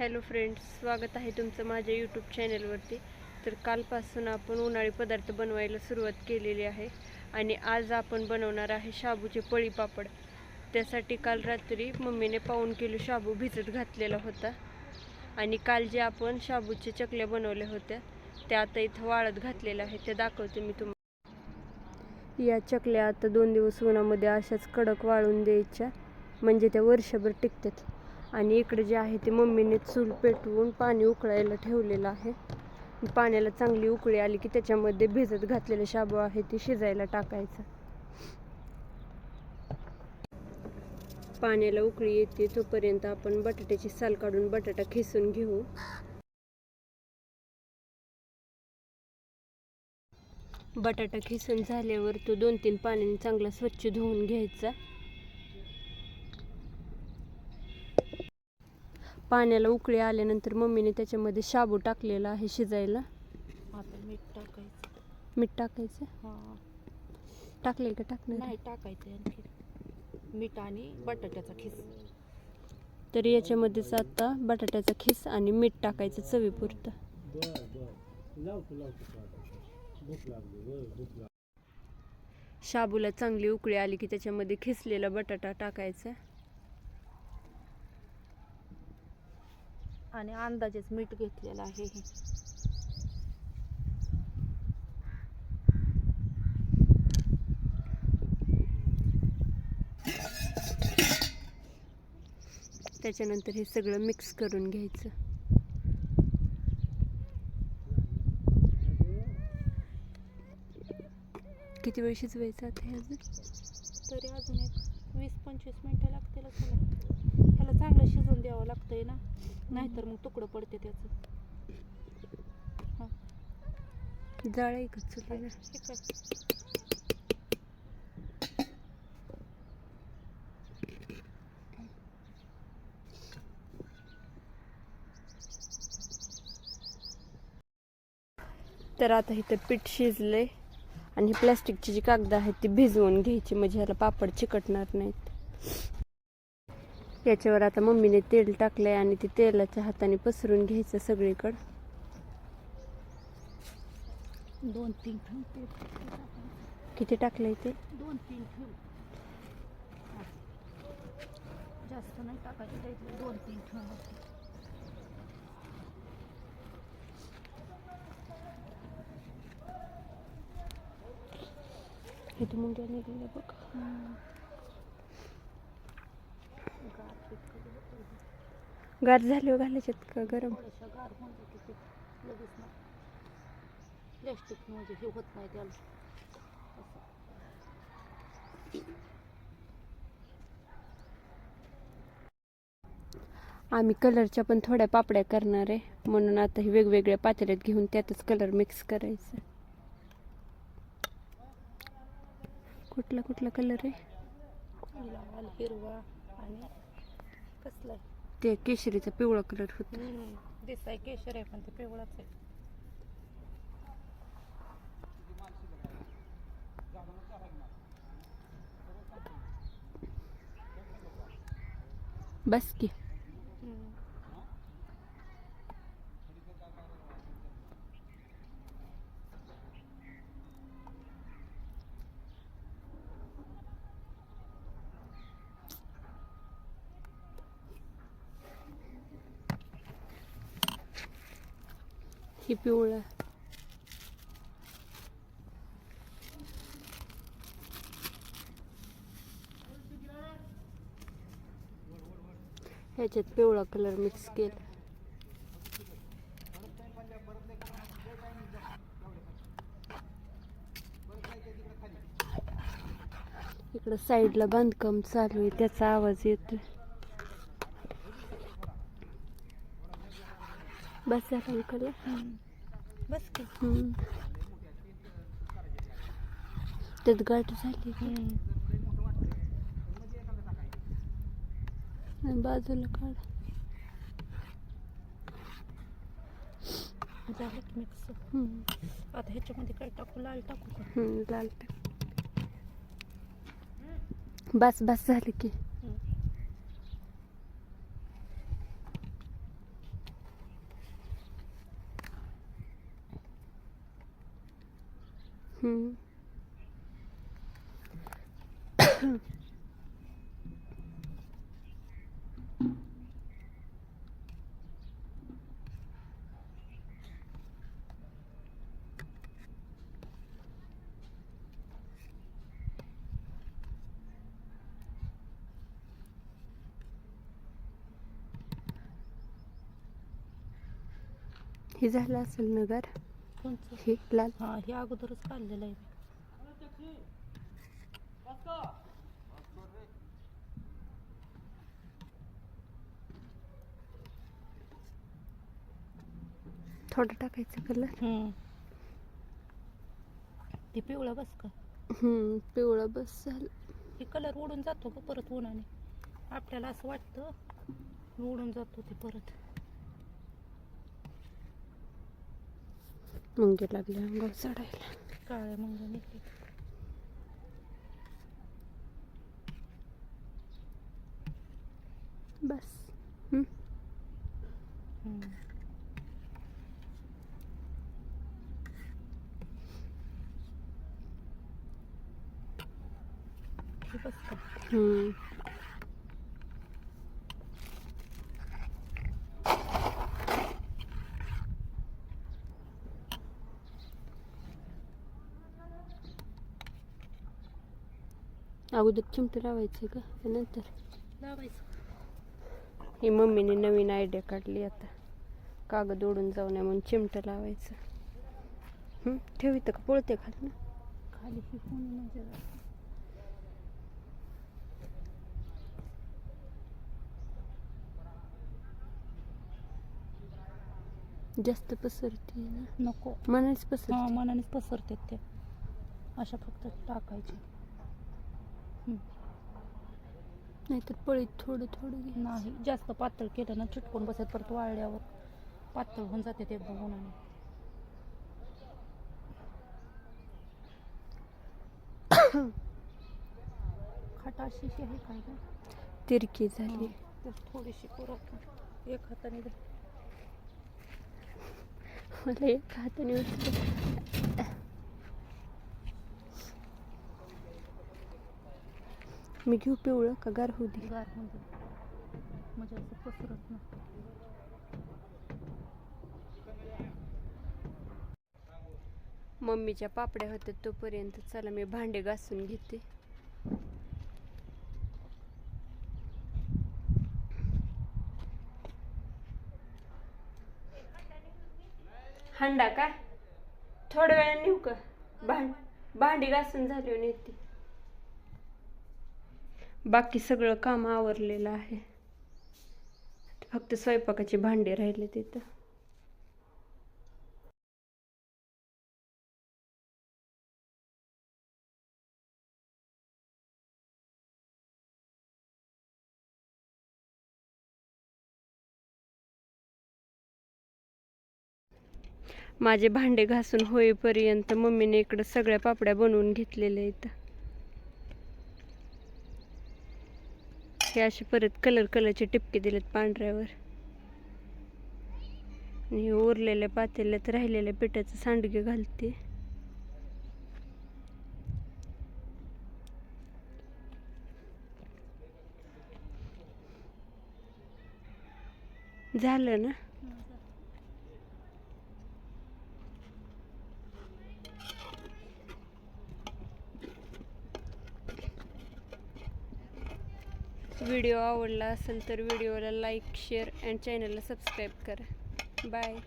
Hello friends स्वागत आहे तुमचं माझ्या यूट्यूब चॅनलवरती तर कालपासून आपण उन्हाळी पदार्थ बनवायला सुरुवात केलेली आहे आणि आज आपण बनवणार आहे शाबूचे पळी पापड. त्यासाठी काल रात्री मम्मीने पाऊण किलो शाबू भिजत घातलेला होता आणि काल जे आपण शाबूचे चकल्या बनवल्या होत्या त्या आता इथं वाळत घातलेल्या आहेत त्या दाखवते मी तुम्हाला या चकल्या आता दोन दिवस उन्हामध्ये अशाच कडक वाळून द्यायच्या म्हणजे त्या वर्षभर टिकतात. आणि इकडे जे आहे ते मम्मीने चूल पेटवून पाणी उकळायला ठेवलेलं आहे. पाण्याला चांगली उकळी आली की त्याच्यामध्ये भिजत घातलेले शाबू आहे ते शिजायला टाकायचं. पाण्याला उकळी येते तोपर्यंत आपण बटाट्याची साल काढून बटाटा खिसून घेऊ. बटाटा खिसून झाल्यावर तो दोन तीन पाण्याने चांगला स्वच्छ धुवून घ्यायचा. पाण्याला उकळी आल्यानंतर मम्मीने त्याच्यामध्ये शाबू टाकलेला आहे शिजायला. आता मीठ टाकायचं. मीठ टाकायचं? हा. टाकले का टाकणार? नाही टाकायचं आणखी मीठ आणि बटाट्याचा खिस. तर याच्यामध्येच आता बटाट्याचा खिस आणि मीठ टाकायचं चवीपुरतं. शाबूला चांगली उकळी आली की त्याच्यामध्ये खिसलेला बटाटा टाकायचा. आणि अंदाजेच मीठ घेतलेलं आहे हे. त्याच्यानंतर हे सगळं मिक्स करून घ्यायचं. किती वेळ शिजवायचं आता हे अजून? तरी अजून एक वीस पंचवीस मिनटं लागतील त्याला ह्याला चांगलं शिजवून द्यावं लागतंय ना. नाहीतर मग तुकडं पडते त्याचं. जाळ तर आता इथं पीठ शिजलंय आणि प्लास्टिकची जी कागद आहेत ती भिजवून घ्यायची म्हणजे ह्याला पापड चिकटणार नाहीत. याच्यावर आता मम्मीने तेल टाकलंय आणि ते तेलाच्या हाताने पसरून घ्यायचं सगळीकडं. दोन तीन. किती टाकलंय ते? दोन तीन. जास्त नाही टाकायचं दोन तीन हे तू मुंग्या बघ. गार झाल्यावर घालायच्यात का गरम? गार होऊन जाते ते. लगेच ना प्लॅस्टिक म्हणजे हे होत नाही त्याला. आम्ही कलरच्या पण थोड्या पापड्या करणार आहे. म्हणून आता हे वेगवेगळ्या पातेल्यात घेऊन त्यातच कलर मिक्स करायचं. कुठला कुठला कलर आहे? हिरवा. कसला? ते केशरीचा पिवळा कलर होता. दिसाय केशर आहे पण ते पिवळाच आहे. बस की. ही पिवळा. ह्याच्यात पिवळा कलर मिक्स केला. इकडं साईडला बांधकाम चालू आहे त्याचा आवाज येतोय. बस झाला अंकल बस की. त्यात गाठ झाली बाजूला काढ. झालं की मिक्स. आता ह्याच्यामध्ये काय टाकू? लाल टाकू लाल टाक. बस बस झालं की. हम्म. हे झालं असेल नगर कोणचं हे लाल. हा हे अगोदरच काढलेलं आहे. थोडं टाकायचं कलर. हम्म. ते पिवळं बस का? हम्म पिवळं बस झालं. हे कलर उडून जातो का परत उन्हाने. आपल्याला असं वाटतं उडून जातो ते परत. मुंगे लागले अंगावर चढायला काळ्या मग निघते बस हम्म. हम्म. हे बस का हम्म. अगोदर चिमटे लावायचे का नंतर. लावायचं. ही मम्मीने नवीन आयडिया काढली आता. कागद ओढून जाऊ नये म्हणून चिमटं लावायचं. हम्म, ठेव इथं का? पळते खाली ना? खाली जास्त पसरते ना? नको. मनानेच पसरते. मनानेच पसरतात ते. अशा फक्त टाकायचे. नाहीतर पळीत थोडं थोडं घे. नाही जास्त पातळ केलं ना चिटकून बसत परत वाळल्यावर. पातळ होऊन जाते ते बघून खटाशी आहे काय का तिरकी झाली. तर थोडीशी परत एक हाताने. मला एक हाताने मी घेऊ पिवळं का गार होऊ दे? गार होऊन जाईल म्हणजे असं पसरत मम्मीच्या पापड्या होत्या तोपर्यंत चला मी भांडे घासून घेते. हंडा का थोड्या वेळाने नेऊ का? भांड भांडी घासून झाली नेते बाकी सगळं काम आवरलेलं आहे. फक्त स्वयंपाकाची भांडी राहिले तिथं. माझे भांडे घासून होईपर्यंत मम्मीने इकडं सगळ्या पापड्या बनवून घेतलेल्या आहेत हे असे परत कलर कलरचे टिपके दिलेत पांढऱ्यावर. आणि उरलेल्या पातेल्यात राहिलेल्या पिठाचं सांडगे घालते. झालं ना? व्हिडिओ आवडला असेल तर व्हिडिओला लाईक शेअर अँड चॅनलला सबस्क्राईब करा. बाय.